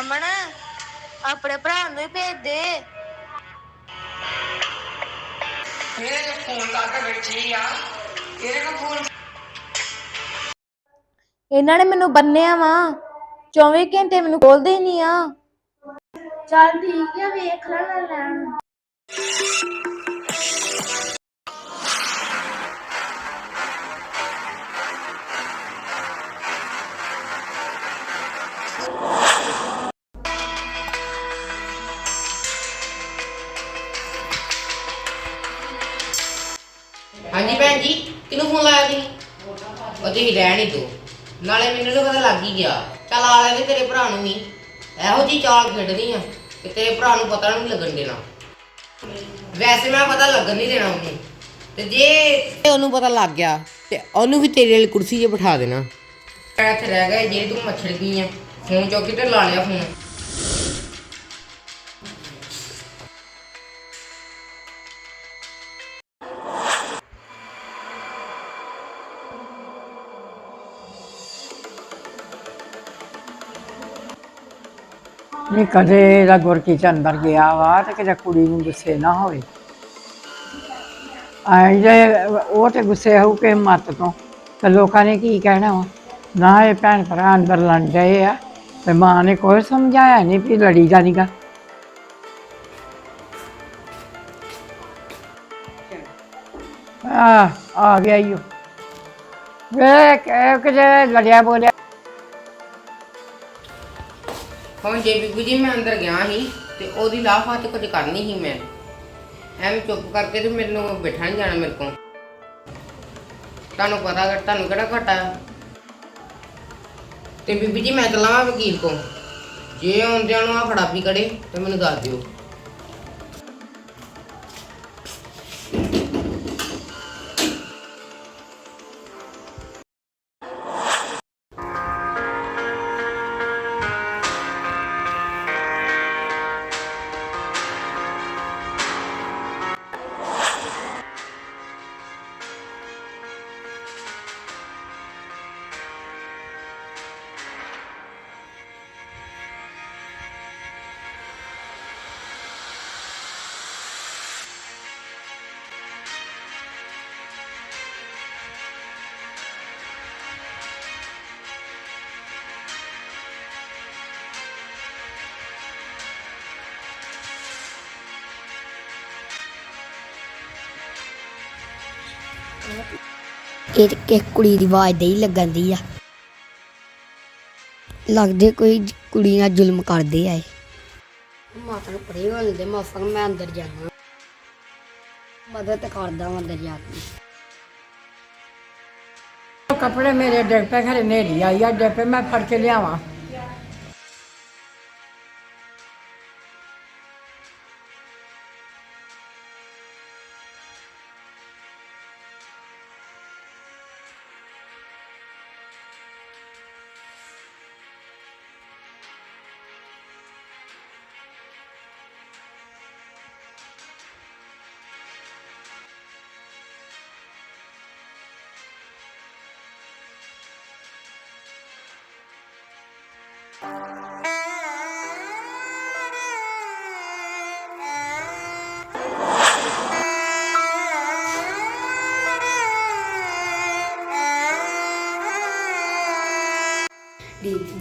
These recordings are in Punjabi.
ਅਮਨ ਆਪਣੇ ਭਰਾ ਨੂੰ ਹੀ ਭੇਜ ਦੇ। ਇਹਨੇ ਫੋਨ ਲਾ ਕੇ ਬੈਠੀ ਆ। ਇਹਨੇ ਕੋ ਫੋਨ ਇਹਨਾਂ ਨੇ ਮੈਨੂੰ ਬੰਨਿਆ ਵਾ। 24 ਘੰਟੇ ਮੈਨੂੰ ਖੋਲਦੇ ਹੀ ਨਹੀਂ ਆ। ਚੱਲ ਠੀਕ ਆ ਵੇਖ ਲੈ ਲੈ ਲੈਣ। ਤੁਸੀਂ ਰਹਿਣ ਹੀ ਦੋ। ਨਾਲੇ ਮੈਨੂੰ ਤਾਂ ਪਤਾ ਲੱਗ ਹੀ ਗਿਆ, ਚੱਲ ਆ ਲੈਣੇ ਤੇਰੇ ਭਰਾ ਨੂੰ ਵੀ। ਇਹੋ ਜੀ ਚਾਲ ਖੇਡਣੀ ਆ ਕਿ ਤੇਰੇ ਭਰਾ ਨੂੰ ਪਤਾ ਨਹੀਂ ਲੱਗਣ ਦੇਣਾ। ਵੈਸੇ ਮੈਂ ਪਤਾ ਲੱਗਣ ਨਹੀਂ ਦੇਣਾ ਉਹਨੂੰ। ਤੇ ਜੇ ਉਹਨੂੰ ਪਤਾ ਲੱਗ ਗਿਆ, ਤੇ ਉਹਨੂੰ ਵੀ ਤੇਰੇ ਵਾਲੀ ਕੁਰਸੀ 'ਤੇ ਬਿਠਾ ਦੇਣਾ। ਮੈਂ ਇੱਥੇ ਰਹਿ ਗਏ ਜੇ ਤੂੰ ਮੱਛੜ ਗਈ ਆ, ਫੋਨ ਚੁੱਕ ਕੇ ਤੇ ਲਾ ਲਿਆ ਫੋਨ। ਨਹੀਂ, ਕਦੇ ਇਹਦਾ ਗੁਰਕੀ ਚ ਅੰਦਰ ਗਿਆ ਵਾ ਤੇ ਕਿਤੇ ਕੁੜੀ ਨੂੰ ਗੁੱਸੇ ਨਾ ਹੋਵੇ। ਆਈ ਜੇ ਉਹ ਤੇ ਗੁੱਸੇ ਹੋ ਕੇ ਮੱਤ ਤੋਂ, ਤੇ ਲੋਕਾਂ ਨੇ ਕੀ ਕਹਿਣਾ ਵਾ? ਨਾ ਇਹ ਭੈਣ ਭਰਾ ਅੰਦਰ ਲੜ ਗਏ ਆ, ਤੇ ਮਾਂ ਨੇ ਕੋਈ ਸਮਝਾਇਆ ਨਹੀਂ ਵੀ ਲੜੀ ਦਾ ਨੀਗਾ। ਆ ਆ ਗਿਆ ਈਓ ਵੇ ਕਿਤੇ ਲੜਿਆ ਬੋਲਿਆ ਹੁਣ ਜੇ ਬੀਬੀ ਜੀ ਮੈਂ ਅੰਦਰ ਗਿਆ ਸੀ ਤੇ ਉਹਦੀ ਲਾਫਾ ਤੇ ਕੁਝ ਕਰਨੀ ਸੀ ਮੈਂ। ਐਵੇਂ ਚੁੱਪ ਕਰਕੇ ਤੇ ਮੈਨੂੰ ਬੈਠਾ ਨਹੀਂ ਜਾਣਾ ਮੇਰੇ ਕੋਲ। ਤੁਹਾਨੂੰ ਪਤਾ ਕਿ ਤੁਹਾਨੂੰ ਕਿਹੜਾ ਘਟਾ ਤੇ ਬੀਬੀ ਜੀ ਮੈਂ ਚੱਲਾਂਗਾ ਵਕੀਲ ਕੋਲ। ਜੇ ਆਉਂਦਿਆਂ ਨੂੰ ਆ ਖੜਾਪੀ ਕੜੇ ਤੇ ਮੈਨੂੰ ਦੱਸ ਦਿਓ। ਇਹ ਤੇ ਕੁੜੀ ਦੀ ਆਵਾਜ਼ ਦੇ ਹੀ ਲੱਗਣ ਦੀ ਆ। ਲੱਗਦੇ ਕੋਈ ਕੁੜੀ ਨਾਲ ਜ਼ੁਲਮ ਕਰਦੇ ਆ ਇਹ। ਮਾਤਾ ਨੂੰ ਪਰੇ ਹੋ ਲੈਂਦੇ ਮਾਸਾ ਨੂੰ ਮੈਂ ਅੰਦਰ ਜਾਣਾ। ਮਦਦ ਕਰਦਾ ਵਾਂ ਅੰਦਰ ਜਾ ਕੇ। ਕੱਪੜੇ ਮੇਰੇ ਡਿੱਗ ਪਏ ਘਰੇ ਨੇਰੀ ਆਈ ਆ, ਡਿੱਗ ਪਏ, ਮੈਂ ਫੜ ਕੇ ਲਿਆਵਾਂ।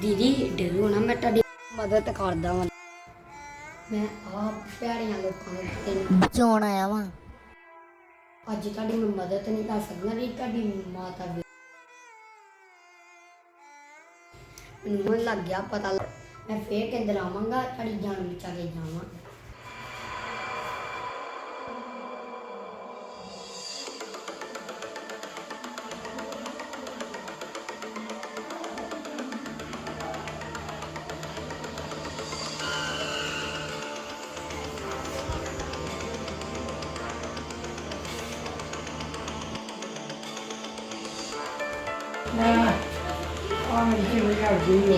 ਦੀਦੀ ਡਰੋ ਨਾ ਮੈਂ ਤੁਹਾਡੀ ਮਦਦ ਕਰਦਾ ਵਾਂ ਮੈਂ ਆਪ ਪਿਆਰਿਆਂ ਲੋਕਾਂ ਨੂੰ ਤੈਨੂੰ ਬਚਾਉਣ ਆਇਆ ਵਾਂ ਅੱਜ ਤੁਹਾਡੀ ਮੈਂ ਮਦਦ ਨਹੀਂ ਕਰ ਸਕਦਾ ਨਹੀਂ ਤੁਹਾਡੀ ਮਾਤਾ ਮੈਨੂੰ ਹੁਣ ਲੱਗ ਗਿਆ ਪਤਾ ਲੱਗ- ਮੈਂ ਫੇਰ ਕਿੰਦਰ ਆਵਾਂਗਾ ਤੁਹਾਡੀ ਜਾਨ ਬਚਾ ਕੇ ਜਾਵਾਂ ਆ ਮੇਰੀ ਜਿਵੇਂ ਕਰਦੀ ਓ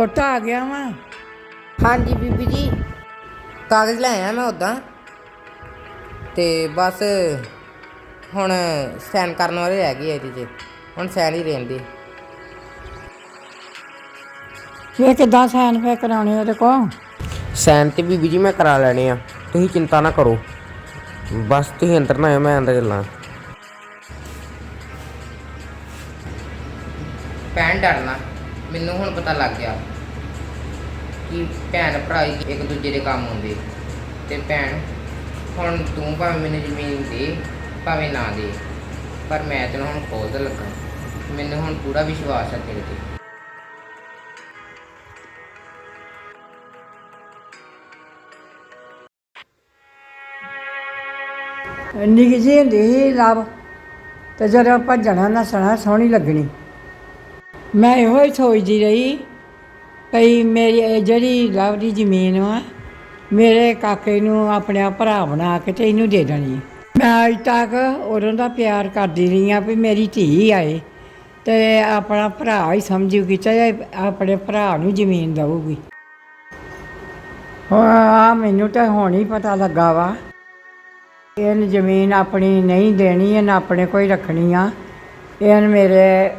ਪੁੱਤ ਆ ਗਿਆ ਵਾ। ਹਾਂਜੀ ਬੀਬੀ ਜੀ ਕਾਗਜ਼ ਲੈ ਆਇਆ ਮੈਂ ਉਦਾਂ ਤੇ ਬਸ ਹੁਣ ਸਾਈਨ ਕਰਨ ਵਾਲੇ ਰਹਿ ਗਏ ਆ ਇਹਦੇ 'ਚ ਹੁਣ ਸਾਈਨ ਹੀ ਰਹਿੰਦੇ ਇਹ ਕਿੱਦਾਂ ਸਾਈਨ ਫੇ ਕਰਾਉਣੇ ਉਹਦੇ ਕੋਲ? ਸਾਈਨ ਤੇ ਬੀਬੀ ਜੀ ਮੈਂ ਕਰਾ ਲੈਣੇ ਆ ਤੁਸੀਂ ਚਿੰਤਾ ਨਾ ਕਰੋ। ਬਸ ਤੁਸੀਂ ਅੰਦਰ ਨਾ ਆਇਓ ਮੈਂ ਅੰਦਰ ਚੱਲਾਂ। ਭੈਣ ਡਰਨਾ ਮੈਨੂੰ ਹੁਣ ਪਤਾ ਲੱਗ ਗਿਆ। ਕਿ ਭੈਣ ਭਰਾ ਇੱਕ ਦੂਜੇ ਦੇ ਕੰਮ ਆਉਂਦੇ। ਤੇ ਭੈਣ, ਹੁਣ ਤੂੰ ਭਾਵੇਂ ਮੈਨੂੰ ਜ਼ਮੀਨ ਦੇ, ਭਾਵੇਂ ਨਾ ਦੇ, ਪਰ ਮੈਂ ਤੈਨੂੰ ਹੁਣ ਖੋਲਦ ਲੱਗਾ। ਮੈਨੂੰ ਹੁਣ ਪੂਰਾ ਵਿਸ਼ਵਾਸ ਹੈ ਤੇਰੇ ਤੇ। ਨਿੱਕੀ ਜਿਹੀ ਹੁੰਦੀ ਸੀ ਲਵ ਤੇ ਜਦੋਂ ਭੱਜਣਾ ਨੱਸਣਾ ਸੋਹਣੀ ਲੱਗਣੀ। ਮੈਂ ਇਹੋ ਹੀ ਸੋਚਦੀ ਰਹੀ ਭਈ ਮੇਰੀ, ਇਹ ਜਿਹੜੀ ਲਵ ਦੀ ਜ਼ਮੀਨ ਵਾ, ਮੇਰੇ ਕਾਕੇ ਨੂੰ ਆਪਣੇ ਭਰਾ ਬਣਾ ਕੇ ਤੇ ਇਹਨੂੰ ਦੇ ਦੇਣੀ। ਮੈਂ ਅਜ ਤੱਕ ਉਦੋਂ ਦਾ ਪਿਆਰ ਕਰਦੀ ਰਹੀ ਆ ਵੀ ਮੇਰੀ ਧੀ ਆਏ ਤੇ ਆਪਣਾ ਭਰਾ ਹੀ ਸਮਝੂਗੀ ਚਾਹੇ ਆਪਣੇ ਭਰਾ ਨੂੰ ਜ਼ਮੀਨ ਦਊਗੀ। ਹਾਂ ਮੈਨੂੰ ਤਾਂ ਹੁਣ ਹੀ ਪਤਾ ਲੱਗਾ ਵਾ, ਇਹਨ ਜ਼ਮੀਨ ਆਪਣੀ ਨਹੀਂ ਦੇਣੀ, ਇਹਨ ਆਪਣੇ ਕੋਈ ਰੱਖਣੀ ਆ। ਇਹਨ ਮੇਰੇ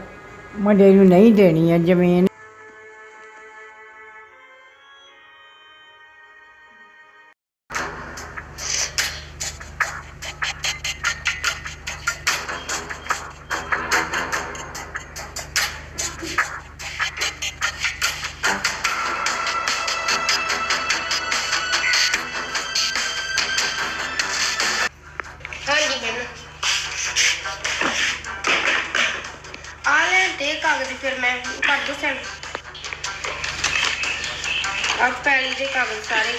ਮੁੰਡੇ ਨੂੰ ਨਹੀਂ ਦੇਣੀ ਹੈ ਜ਼ਮੀਨ। ਆ ਪੈਲੀ ਦੇ ਸਾਰੇ।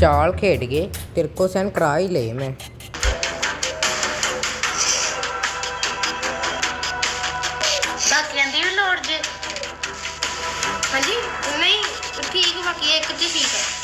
ਚਾਲ ਖੇਡ ਗਏ ਤੇਰੇ ਸੈਨ ਕਰਾ ਹੀ ਲਏ ਮੈਂ। ਹਾਂਜੀ ਨਹੀਂ ਠੀਕ ਬਾਕੀ ਇੱਕ ਦੀ ਠੀਕ ਹੈ